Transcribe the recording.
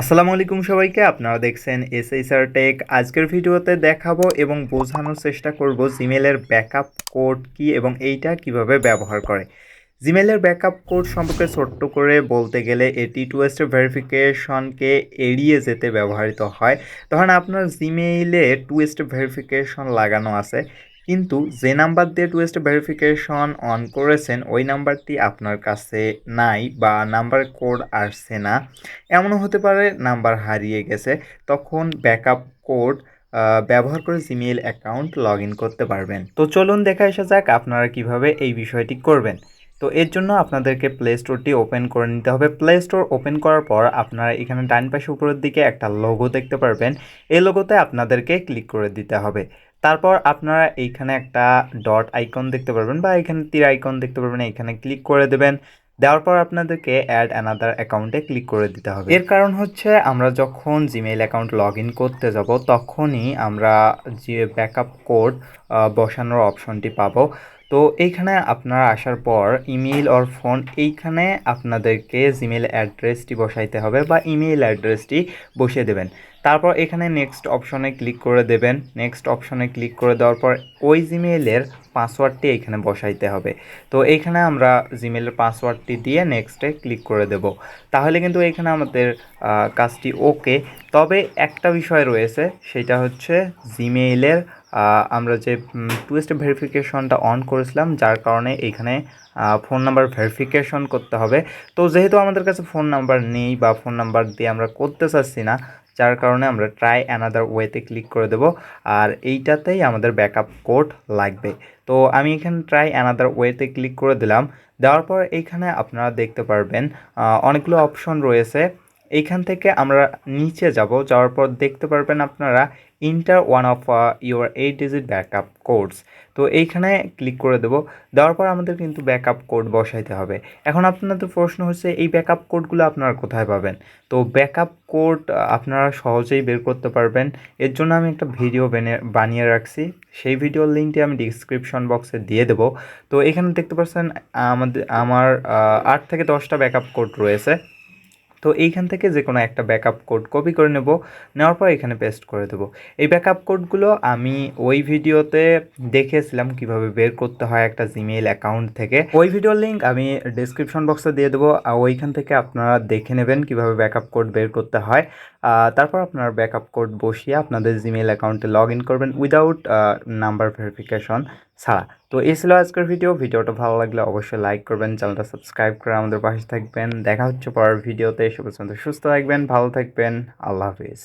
আসসালামু আলাইকুম সবাইকে, আপনারা দেখছেন এস আর টেক আজকের ভিডিওতে দেখাবো এবং বোঝানোর চেষ্টা করব জিমেলের ব্যাকআপ কোড কি এবং এইটা কীভাবে ব্যবহার করে। জিমেলের ব্যাকআপ কোড সম্পর্কে ছোট্ট করে বলতে গেলে এটি টু স্টেপ ভেরিফিকেশনকে এড়িয়ে যেতে ব্যবহৃত হয়। তখন আপনার জিমেইলে টু স্টেপ ভেরিফিকেশন লাগানো আছে। কিন্তু যে নাম্বার দিয়ে টু স্টেপ ভেরিফিকেশন অন করেছেন, ওই নাম্বারটি আপনার কাছে নাই বা নাম্বার কোড আসছে না। এমনও হতে পারে নাম্বার হারিয়ে গেছে, তখন ব্যাকআপ কোড ব্যবহার করে জিমেইল অ্যাকাউন্ট লগ করতে পারবেন। তো চলুন দেখা আসা যাক আপনারা কীভাবে এই বিষয়টি করবেন। তো এর জন্য আপনাদেরকে প্লে স্টোরটি ওপেন করে নিতে হবে। প্লে স্টোর ওপেন করার পর আপনারা এখানে ডান পাশে উপরের দিকে একটা লোগো দেখতে পারবেন। এই লোগোতে আপনাদেরকে ক্লিক করে দিতে হবে। তারপর আপনারা এইখানে একটা ডট আইকন দেখতে পারবেন বা এখানে তীর আইকন দেখতে পারবেন, এইখানে ক্লিক করে দেবেন। দেওয়ার পর আপনাদেরকে অ্যাড অ্যানাদার অ্যাকাউন্টে ক্লিক করে দিতে হবে। এর কারণ হচ্ছে আমরা যখন জিমেইল অ্যাকাউন্ট লগ ইন করতে যাব, তখনই আমরা যে ব্যাকআপ কোড বসানোর অপশনটি পাবো। তো এইখানে আপনারা আসার পর ইমেইল অর ফোন এইখানে আপনাদেরকে জিমেইল অ্যাড্রেসটি বসাইতে হবে বা ইমেইল অ্যাড্রেসটি বসিয়ে দেবেন। তারপর এখানে নেক্সট অপশনে ক্লিক করে দেবেন। নেক্সট অপশনে ক্লিক করে দেওয়ার পর ওই জিমেইলের পাসওয়ার্ডটি এখানে বসাইতে হবে। তো এইখানে আমরা জিমেলের পাসওয়ার্ডটি দিয়ে নেক্সটে ক্লিক করে দেব। তাহলে কিন্তু এখানে আমাদের কাজটি ওকে তবে একটা বিষয় রয়েছে, সেটা হচ্ছে জিমেইলের আমরা যে টু স্টেপ ভেরিফিকেশনটা অন করেছিলাম, যার কারণে এইখানে ফোন নাম্বার ভেরিফিকেশন করতে হবে। তো যেহেতু আমাদের কাছে ফোন নাম্বার নেই বা ফোন নাম্বার দিয়ে আমরা করতে চাচ্ছি না যার কারণে আমরা ট্রাই অ্যানাদার ওয়েতে ক্লিক করে দেব। আর এইটাতেই আমাদের ব্যাকআপ কোড লাগবে। তো আমি এখানে ট্রাই অ্যানাদার ওয়েতে ক্লিক করে দিলাম। দেওয়ার পর এইখানে আপনারা দেখতে পারবেন অনেকগুলো অপশন রয়েছে। এইখান থেকে আমরা নিচে যাব, যাওয়ার পর দেখতে পারবেন আপনারা enter one of your eight digit backup codes তো এইখানে ক্লিক করে দেবো, দেওয়ার পর আমাদের কিন্তু ব্যাকআপ কোড বসাইতে হবে। এখন আপনাদের প্রশ্ন হচ্ছে, এই ব্যাকআপ কোডগুলো আপনারা কোথায় পাবেন? তো ব্যাকআপ কোড আপনারা সহজেই বের করতে পারবেন। এর জন্য আমি একটা ভিডিও বানিয়ে রাখছি। সেই ভিডিওর লিঙ্কটি আমি ডিসক্রিপশন বক্সে দিয়ে দেবো। তো এখানে দেখতে পাচ্ছেন, আমাদের, আমার আট থেকে দশটা ব্যাকআপ কোড রয়েছে। তো এইখান থেকে যে কোনো একটা ব্যাকআপ কোড কপি করে নেব, নেওয়ার পর এখানে পেস্ট করে দেবো। এই ব্যাকআপ কোডগুলো আমি ওই ভিডিওতে দেখেছিলাম কীভাবে বের করতে হয় একটা জিমেইল অ্যাকাউন্ট থেকে। ওই ভিডিওর লিঙ্ক আমি ডিসক্রিপশন বক্সে দিয়ে দেবো। আর ওইখান থেকে আপনারা দেখে নেবেন কীভাবে ব্যাকআপ কোড বের করতে হয়। তারপর আপনার ব্যাকআপ কোড বসিয়ে আপনাদের জিমেইল অ্যাকাউন্টে লগ ইন করবেন উইদাউট নাম্বার ভেরিফিকেশন ছাড়া। তো এই ছিল আজকের ভিডিও ভিডিওটা ভালো লাগলে অবশ্যই লাইক করবেন, চ্যানেলটা সাবস্ক্রাইব করে আমাদের পাশে থাকবেন। দেখা হচ্ছে পরের ভিডিওতে সে পর্যন্ত সুস্থ থাকবেন, ভালো থাকবেন। আল্লাহ হাফিজ।